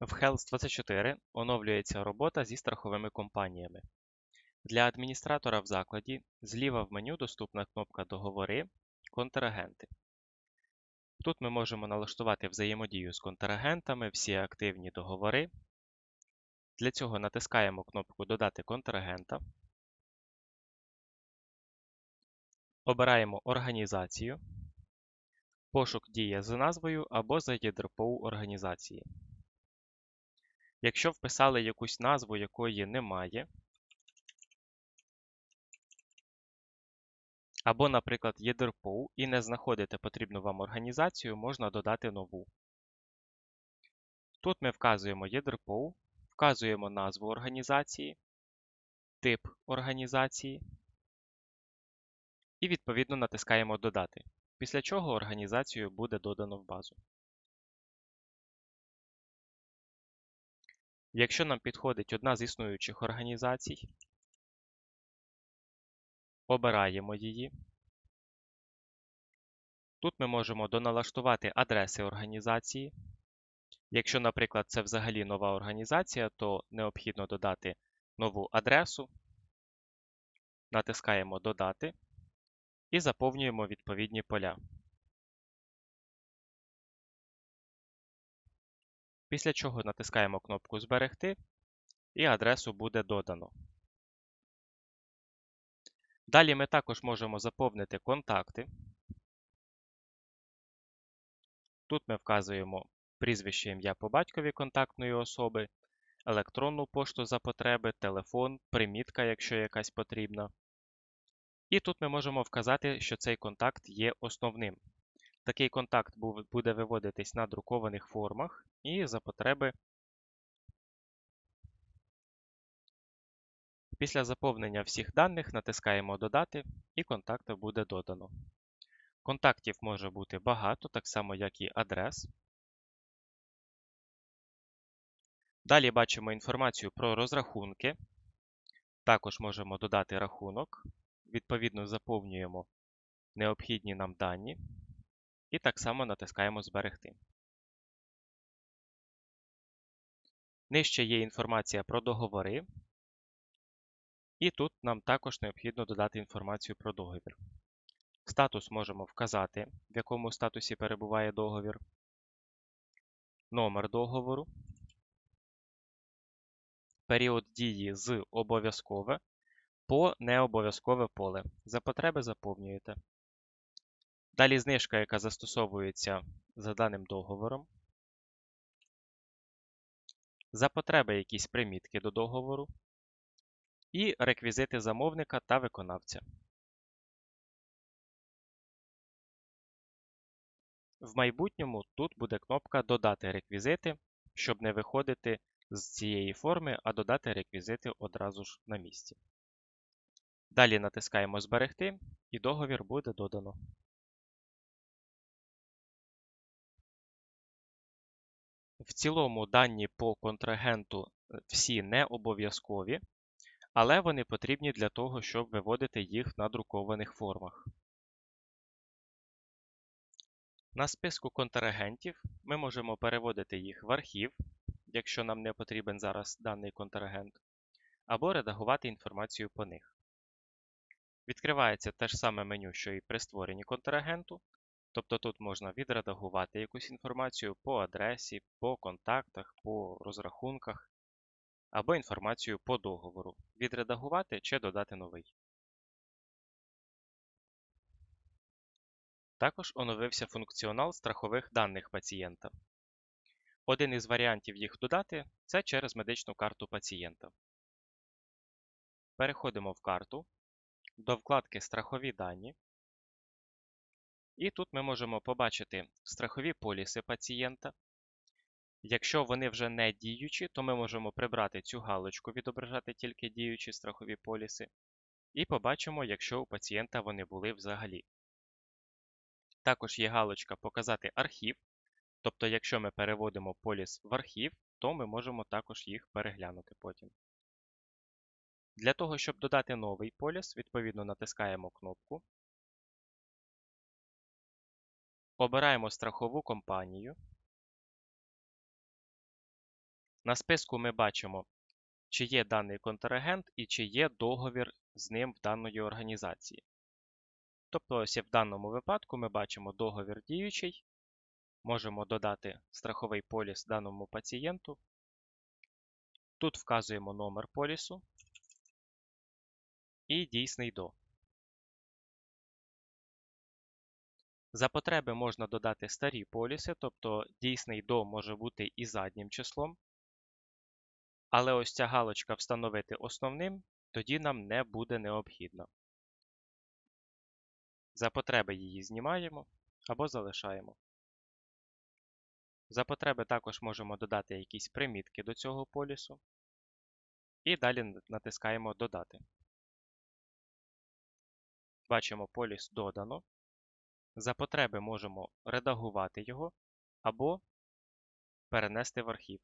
В Health24 оновлюється робота зі страховими компаніями. Для адміністратора в закладі зліва в меню доступна кнопка Договори Контрагенти. Тут ми можемо налаштувати взаємодію з контрагентами, всі активні договори. Для цього натискаємо кнопку Додати контрагента. Обираємо організацію. Пошук діє за назвою або за ЄДРПОУ організації. Якщо вписали якусь назву, якої немає, або, наприклад, є ДРПОУ і не знаходите потрібну вам організацію, можна додати нову. Тут ми вказуємо ЄДРПОУ, вказуємо назву організації, тип організації і відповідно натискаємо Додати, після чого організацію буде додано в базу. Якщо нам підходить одна з існуючих організацій, обираємо її. Тут ми можемо доналаштувати адреси організації. Якщо, наприклад, це взагалі нова організація, то необхідно додати нову адресу, натискаємо Додати і заповнюємо відповідні поля. Після чого натискаємо кнопку Зберегти і адресу буде додано. Далі ми також можемо заповнити контакти. Тут ми вказуємо прізвище ім'я по батькові контактної особи, електронну пошту за потреби, телефон, примітка, якщо якась потрібна. І тут ми можемо вказати, що цей контакт є основним. Такий контакт буде виводитись на друкованих формах і за потреби. Після заповнення всіх даних натискаємо Додати і контакти буде додано. Контактів може бути багато, так само як і адрес. Далі бачимо інформацію про розрахунки. Також можемо додати рахунок. Відповідно, заповнюємо необхідні нам дані. І так само натискаємо Зберегти. Нижче є інформація про договори. І тут нам також необхідно додати інформацію про договір. Статус можемо вказати, в якому статусі перебуває договір, номер договору, період дії з обов'язкове по необов'язкове поле. За потреби заповнюєте. Далі знижка, яка застосовується за даним договором. За потреби якісь примітки до договору. І реквізити замовника та виконавця. В майбутньому тут буде кнопка Додати реквізити, щоб не виходити з цієї форми, а додати реквізити одразу ж на місці. Далі натискаємо Зберегти і договір буде додано. В цілому дані по контрагенту е, всі не обов'язкові, але вони потрібні для того, щоб виводити їх на друкованих формах. На списку контрагентів ми можемо переводити їх в архів, якщо нам не потрібен зараз даний контрагент, або редагувати інформацію по них. Відкривається те ж саме меню, що і при створенні контрагенту, Тобто тут можна відредагувати якусь інформацію по адресі, по контактах, по розрахунках або інформацію по договору. Відредагувати чи додати новий. Також оновився функціонал страхових даних пацієнта. Один із варіантів їх додати це через медичну карту пацієнта. Переходимо в карту до вкладки Страхові дані. І тут ми можемо побачити страхові поліси пацієнта. Якщо вони вже не діючі, то ми можемо прибрати цю галочку, відображати тільки діючі страхові поліси. І побачимо, якщо у пацієнта вони були взагалі. Також є галочка Показати архів. Тобто, якщо ми переводимо поліс в архів, то ми можемо також їх переглянути потім. Для того, щоб додати новий поліс, відповідно натискаємо кнопку Обираємо страхову компанію. На списку ми бачимо, чи є даний контрагент і чи є договір з ним в даної організації. Тобто, ось в даному випадку ми бачимо договір діючий, можемо додати страховий поліс даному пацієнту. Тут вказуємо номер полісу і дійсний до. За потреби можна додати старі поліси, тобто дійсний до може бути і заднім числом. Але ось ця галочка встановити основним тоді нам не буде необхідно. За потреби її знімаємо або залишаємо. За потреби також можемо додати якісь примітки до цього полісу. І далі натискаємо Додати. Бачимо поліс додано. За потреби можемо редагувати його або перенести в архів.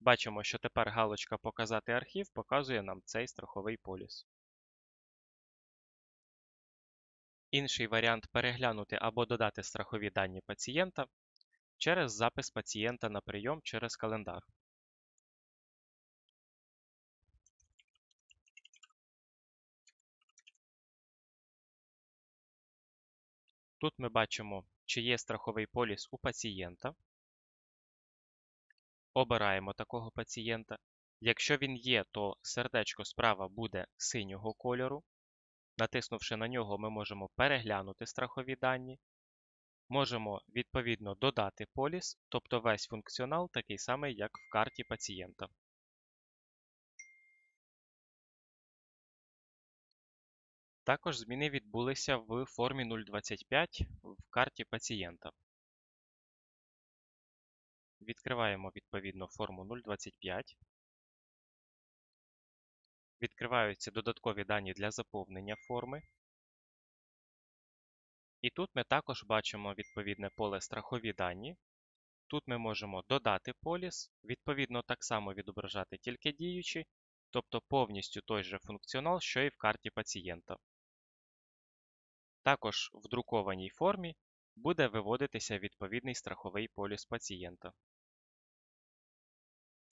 Бачимо, що тепер галочка Показати архів показує нам цей страховий поліс. Інший варіант переглянути або додати страхові дані пацієнта через запис пацієнта на прийом через календар. Тут ми бачимо, чи є страховий поліс у пацієнта. Обираємо такого пацієнта. Якщо він є, то сердечко справа буде синього кольору. Натиснувши на нього, ми можемо переглянути страхові дані. Можемо відповідно додати поліс, тобто весь функціонал такий самий, як в карті пацієнта. Також зміни відбулися в формі 025 в карті пацієнта. Відкриваємо відповідно форму 025. Відкриваються додаткові дані для заповнення форми. І тут ми також бачимо відповідне поле страхові дані. Тут ми можемо додати поліс, відповідно так само відображати тільки діючі, тобто повністю той же функціонал, що і в карті пацієнта. Також в друкованій формі буде виводитися відповідний страховий поліс пацієнта.